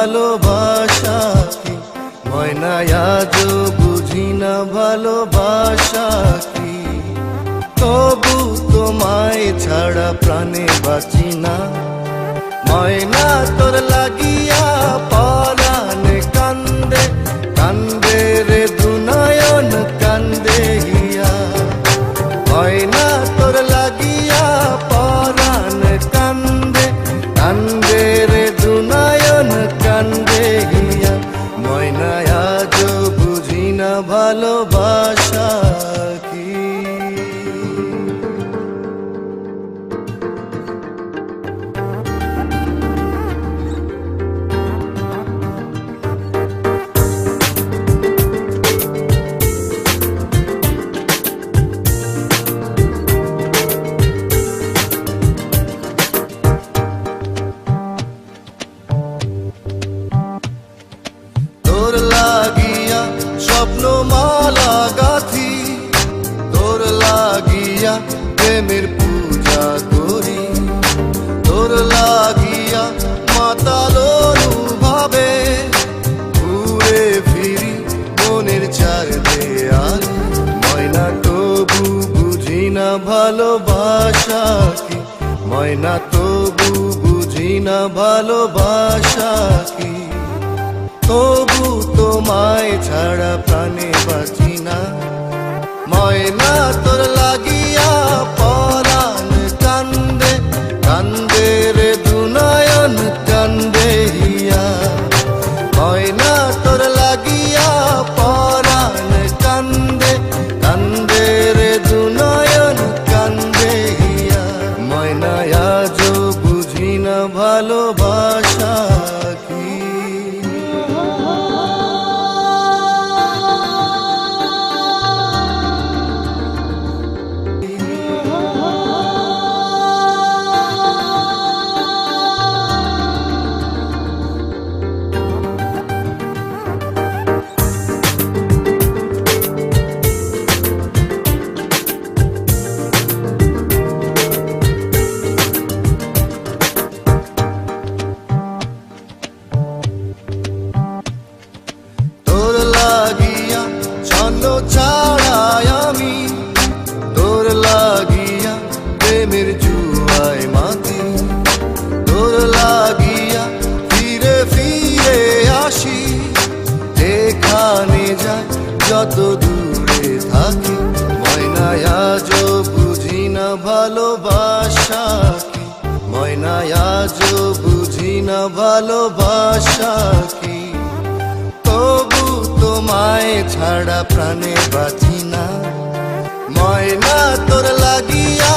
ময়নায় আজও বুঝি না ভালোবাসা কি ময়নায় আজও বুঝি না ভালোবাসা কি তবু তোমায় ছাড়া প্রাণে বাঁচি না। ময়না তোর লাগিয়া পরাণ কান্দে কান্দে রে দুনয়ন ভালোবাসা কি? প্রেমের পূজা করি। তোর লাগিয়া মাতালো ভাবে। ঘুরে ফিরি মনের চার দেয়াল ময়না তবু বুঝি না ভালোবাসা কি? ময়না তবু বুঝি না ভালোবাসা কি? তবু তোমায় ছাড়া ভালোবাসা ছন্দ ছাড়াই আমি তোর লাগিয়া প্রেমের জুয়ায় মাতি। তোর লাগিয়া ফিরে ফিরে আসি, যেখানে যাই যত দূরে থাকি। ময়নায় বুঝি না ভালোবাসা ময়নায় বুঝি না ভালোবাসা ছাড়া প্রাণে বাঁচি না। ময়না তোর লাগিয়া